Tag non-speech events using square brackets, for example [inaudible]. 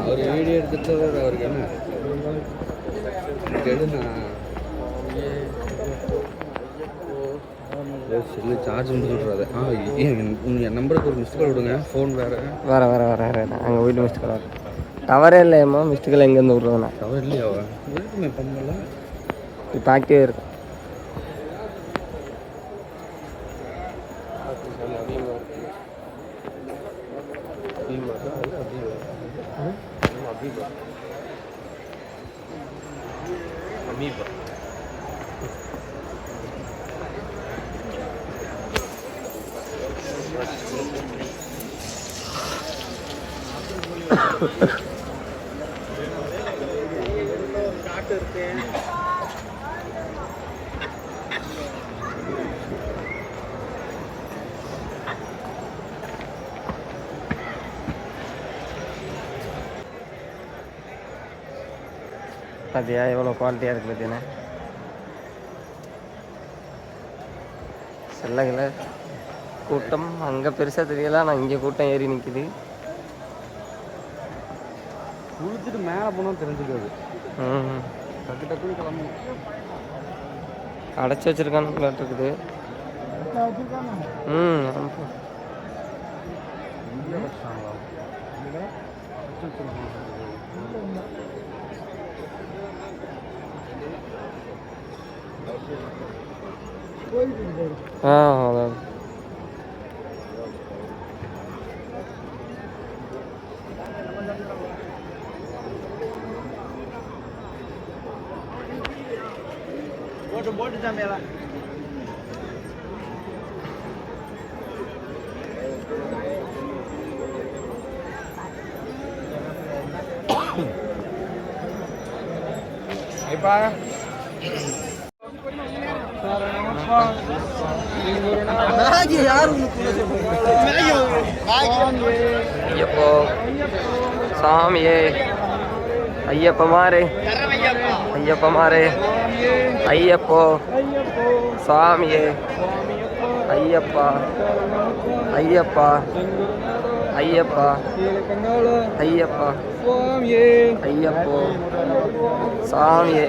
அவர் video எடுத்துட்டு அவருக்கு என்ன? செல்லு சார்ஜ் முடிச்சுட்றாது ஆ என் நம்பருக்கு ஒரு மிஸ்ட் கால் விடுங்க ஃபோன் வேறு. வர வர வர வர அங்கே போயிட்டு மிஸ்டு கால் டவரே இல்லையம்மா மிஸ்டு கால் எங்கேருந்து விட்றதுண்ணா? தவறு இல்லையாவா இருக்குமே பண்ணல? இப்போ ஆக்டிவே இருக்கும் அமீபா அமீபா காட்டு இருக்கேன் பார்த்தியா? எவ்வளோ குவாலிட்டியாக இருக்குது பார்த்தீங்கன்னா? செல்லகளை கூட்டம். அங்கே பெருசாக தெரியல. ஆனால் இங்கே கூட்டம் ஏறி நிற்கிது குளிச்சுட்டு மேலே போனால் தெரிஞ்சுக்காது. டக்கு டக்குன்னு கிளம்பணும். அடைச்சி வச்சிருக்கான்னு இருக்குது. ம் 啊，好的。我这我这咋没了？[coughs] 没班儿。[coughs] [coughs] மேகி யார் ஐயப்போ சாமியே ஐயப்பமாரே ஐயப்பமாரே ஐயப்போ சாமியே ஐயப்பா ஐயப்பா ஐயப்பா ஐயப்பா ஐயப்போ சாமியே